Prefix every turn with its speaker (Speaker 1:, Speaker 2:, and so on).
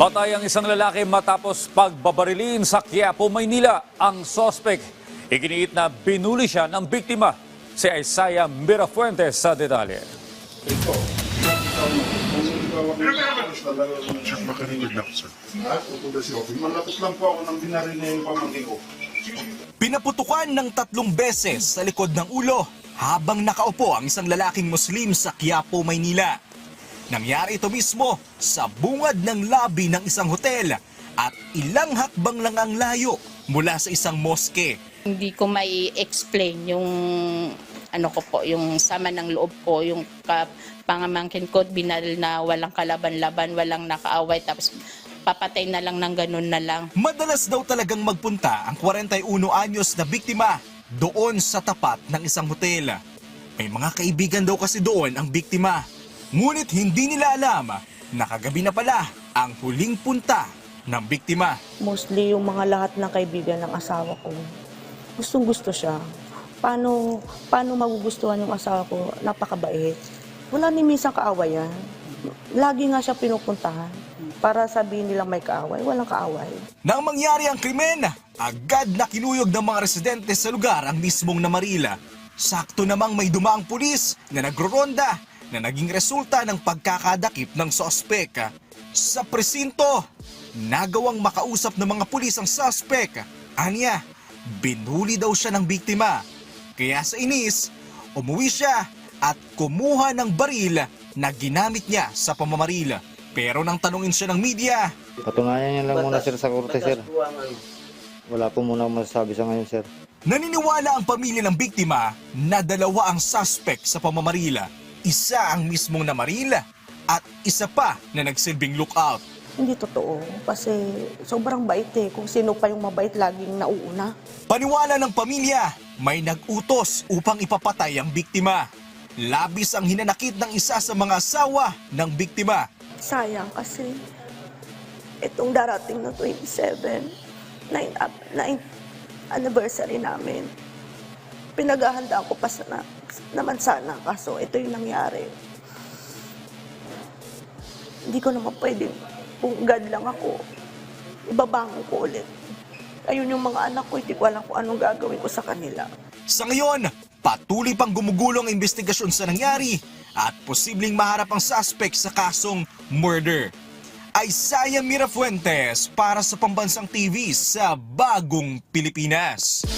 Speaker 1: Patay ang isang lalaki matapos pagbabarilin sa Quiapo, Maynila. Ang sospek, iginiit na binuli siya ng biktima. Si Isaiah Mirafuentes sa detalye.
Speaker 2: Check makarinig na ako, sir. Malapit lang po ako nang binaril niya yung pamangkin ko.
Speaker 3: Pinaputukan ng tatlong beses sa likod ng ulo habang nakaupo ang isang lalaking Muslim sa Quiapo, Maynila. Nangyari ito mismo sa bungad ng lobby ng isang hotel at ilang hakbang lang ang layo mula sa isang moske.
Speaker 4: Hindi ko may explain yung ano ko po, yung sama ng loob ko, yung ka, pangamangkin ko, binaril na walang kalaban-laban, walang nakaaway, tapos papatay na lang ng ganun na lang.
Speaker 3: Madalas daw talagang magpunta ang 41 anyos na biktima doon sa tapat ng isang hotel. May mga kaibigan daw kasi doon ang biktima. Ngunit hindi nila alam na kagabi na pala ang huling punta ng biktima.
Speaker 5: mostly yung mga lahat ng kaibigan ng asawa ko, gustong gusto siya. Paano, paano magugustuhan yung asawa ko? Napakabait. Wala ni minsan kaawayan. Lagi nga siya pinupuntahan para sabihin nila may kaaway. Walang kaaway.
Speaker 3: Nang mangyari ang krimen, agad na kinuyog ng mga residente sa lugar ang mismong Namarila. Sakto namang may dumaang pulis na nagroronda na naging resulta ng pagkakadakip ng sospek. Sa presinto, nagawang makausap ng mga pulis ang suspect. Anya, binuli daw siya ng biktima. Kaya sa inis, umuwi siya at kumuha ng baril na ginamit niya sa pamamaril. Pero nang tanungin siya ng media,
Speaker 6: Patunayan niya lang muna sir sa korte sir. Wala po muna akong masasabi sa ngayon sir.
Speaker 3: Naniniwala ang pamilya ng biktima na dalawa ang suspect sa pamamarila. Isa ang mismong namarila at isa pa na nagsilbing lookout.
Speaker 5: Hindi totoo. Kasi sobrang bait eh. Kung sino pa yung mabait, laging nauuna.
Speaker 3: Paniwala ng pamilya, may nag-utos upang ipapatay ang biktima. Labis ang hinanakit ng isa sa mga asawa ng biktima.
Speaker 5: Sayang kasi itong darating na 27, 9, up- 9 anniversary namin. Pinaghahandaan ko pa sana, naman sana kaso ito yung nangyari. Hindi ko naman pwedeng kung God lang ako, ibabangon ko ulit. Ayun yung mga anak ko, hindi ko alam kung anong gagawin ko sa kanila.
Speaker 3: Sa ngayon, patuloy pang gumugulong ang investigasyon sa nangyari at posibleng maharap ang suspect sa kasong murder. Isaiah Mirafuentes para sa Pambansang TV sa Bagong Pilipinas.